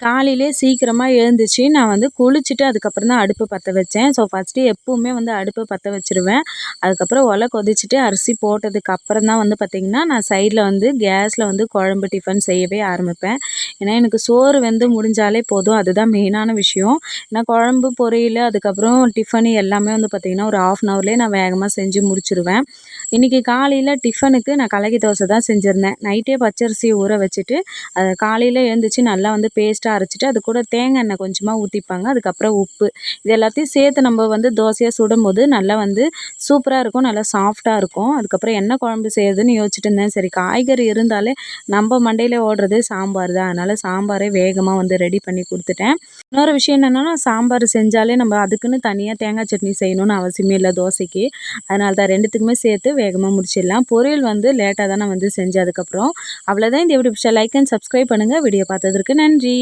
காலையிலே சீக்கிரமாக எழுந்துச்சு. நான் வந்து குளிச்சுட்டு அதுக்கப்புறம் தான் அடுப்பு பற்ற வச்சேன். ஸோ ஃபஸ்ட்டு எப்போவுமே வந்து அடுப்பை பற்ற வச்சுருவேன். அதுக்கப்புறம் ஒலை கொதிச்சுட்டு அரிசி போட்டதுக்கு அப்புறம் தான் வந்து பார்த்திங்கன்னா நான் சைடில் வந்து கேஸில் வந்து குழம்பு டிஃபன் செய்யவே ஆரம்பிப்பேன். ஏன்னா எனக்கு சோறு வந்து முடிஞ்சாலே போதும். அதுதான் மெயினான விஷயம். ஏன்னா குழம்பு பொரியல் அதுக்கப்புறம் டிஃபனு எல்லாமே வந்து பார்த்திங்கன்னா ஒரு ஆஃப் அன் ஹவர்லேயே நான் வேகமாக செஞ்சு முடிச்சிருவேன். இன்றைக்கி காலையில் டிஃபனுக்கு நான் கலக்கி தோசை தான் செஞ்சுருந்தேன். நைட்டே பச்சரிசியை ஊற வச்சுட்டு அதை காலையில் எழுந்திரிச்சு நல்லா வந்து பேஸ்ட்டாக அரைச்சிட்டு அது கூட தேங்காய் எண்ணெய் கொஞ்சமாக ஊற்றிப்பாங்க அதுக்கப்புறம் உப்பு. இது எல்லாத்தையும் சேர்த்து நம்ம வந்து தோசையாக சுடும்போது நல்லா வந்து சூப்பராக இருக்கும் நல்லா சாஃப்டாக இருக்கும். அதுக்கப்புறம் என்ன குழம்பு செய்யறதுன்னு யோசிச்சுட்டு இருந்தேன். சரி காய்கறி இருந்தாலே நம்ம மண்டையில் ஓடுறது சாம்பார் தான். அதனால் சாம்பாரே வேகமாக வந்து ரெடி பண்ணி கொடுத்துட்டேன். இன்னொரு விஷயம் என்னென்னா சாம்பார் செஞ்சாலே நம்ம அதுக்குன்னு தனியாக தேங்காய் சட்னி செய்யணும்னு அவசியமே இல்லை தோசைக்கு. அதனால தான் ரெண்டுத்துக்குமே சேர்த்து வேகமாக முடிச்சிடலாம். பொரியல் வந்து லேட்டாக தானே வந்து செஞ்சேன் அதுக்கப்புறம். அவ்வளோதான் இந்த எப்படி லைக் அண்ட் சப்ஸ்கிரைப் பண்ணுங்கள் வீடியோ பார்த்ததற்கு நன்றி.